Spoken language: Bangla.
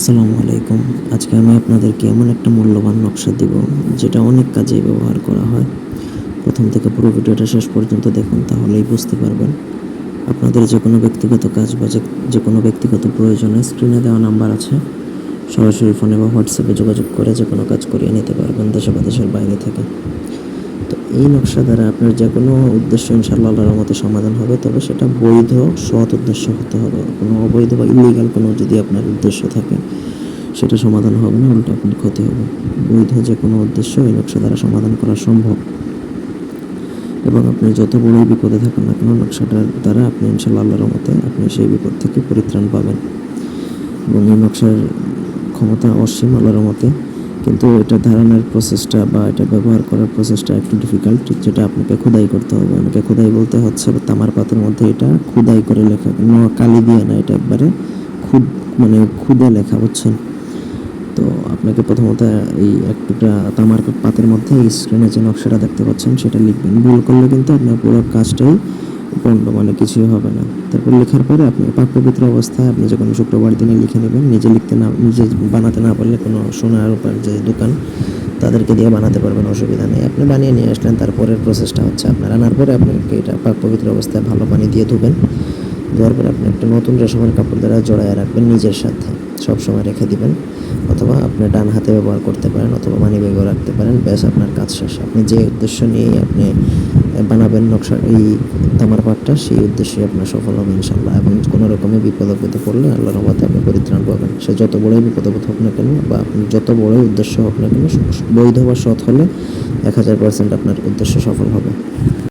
আসসালামু আলাইকুম। আজকে আমি আপনাদেরকে এমন একটা মূল্যবান নকশা দিব, যেটা অনেক কাজেই ব্যবহার করা হয়। প্রথম থেকে পুরো ভিডিওটা শেষ পর্যন্ত দেখুন, তাহলেই বুঝতে পারবেন। আপনাদের যে কোনো ব্যক্তিগত কাজ বা যে কোনো ব্যক্তিগত প্রয়োজনে স্ক্রিনে দেওয়া নাম্বার আছে। সরাসরি ফোনে বা হোয়াটসঅ্যাপে যোগাযোগ করে যে কোনো কাজ করিয়ে নিতে পারবেন দেশে বা দেশের বাইরে থেকে। এই নকশা দ্বারা আপনার যে কোনো উদ্দেশ্য ইনশাল্লাহ মতো সমাধান হবে, তবে সেটা বৈধ, সৎ উদ্দেশ্য হতে হবে। কোনো অবৈধ বা ইলিগাল কোনো যদি আপনার উদ্দেশ্য থাকে, সেটা সমাধান হবে না, উল্টো আপনার ক্ষতি হবে। বৈধ যে কোনো উদ্দেশ্য এই নকশা দ্বারা সমাধান করা সম্ভব। এবং আপনি যত বড়ই বিপদে থাকেন না কেন নকশাটার দ্বারা আপনি ইনশাল্লাহ আল্লাহর মতে আপনি সেই বিপদ থেকে পরিত্রাণ পাবেন। এবং এই নকশার ক্ষমতা অসীম আল্লাহর মতে কিন্তু এটা ধারণের প্রসেসটা বা এটা ব্যবহার করার প্রসেসটা একটু ডিফিকাল্ট যেটা আপনাকে খোদাই করতে হবে। আমাকে খোদাই বলতে হচ্ছে তামার পাতের মধ্যে এটা খুদাই করে লেখা ন কালি দিয়ে না, এটা একবারে খুদ মানে খুদে লেখা, বুঝছেন? তো আপনাকে প্রথমত এই এক টুকরা তামার পাতের মধ্যে এই স্ক্রিনে যে নকশাটা দেখতে পাচ্ছেন, সেটা লিখবেন। ভুল করলে কিন্তু আপনার পুরো কাজটাই পণ্ড মানে কিছুই হবে না। তারপর লেখার পরে আপনি পাক পবিত্র অবস্থায় আপনি যে কোনো শুক্রবার দিনে লিখে নেবেন, নিজে লিখতে না, নিজে বানাতে না পারলে কোনো সোনার উপর যে দোকান, তাদেরকে দিয়ে বানাতে পারবেন, অসুবিধা নেই। আপনি বানিয়ে নিয়ে আসলেন, তারপরের প্রসেসটা হচ্ছে আপনার। আনার পরে আপনাকে এটা পাক পবিত্র অবস্থায় ভালো পানি দিয়ে ধুবেন। ধোয়ার পরে আপনি একটা নতুন রেশমের কাপড় দ্বারা জড়ায় রাখবেন, নিজের সাথে। সব সময় রেখে দিবেন। অথবা আপনি ডান হাতে ব্যবহার করতে পারেন, অথবা মানি ব্যাগও রাখতে পারেন। ব্যাস, আপনার কাজ শেষ। আপনি যে উদ্দেশ্য নিয়েই আপনি বানাবেন নকশা, এই তামার পাটটা, সেই উদ্দেশ্যে আপনার সফল হবে ইনশাল্লাহ এবং কোনো রকমের বিপদ আপদে পড়লে আল্লাহর রহমতে আপনি পরিত্রাণ পাবেন। সে যত বড়ই বিপদ আপদ হোক না কেন, বা আপনি যত বড়ই উদ্দেশ্য হোক না কেন, বৈধ বা সৎ হলে এক হাজার পার্সেন্ট আপনার উদ্দেশ্য সফল হবে।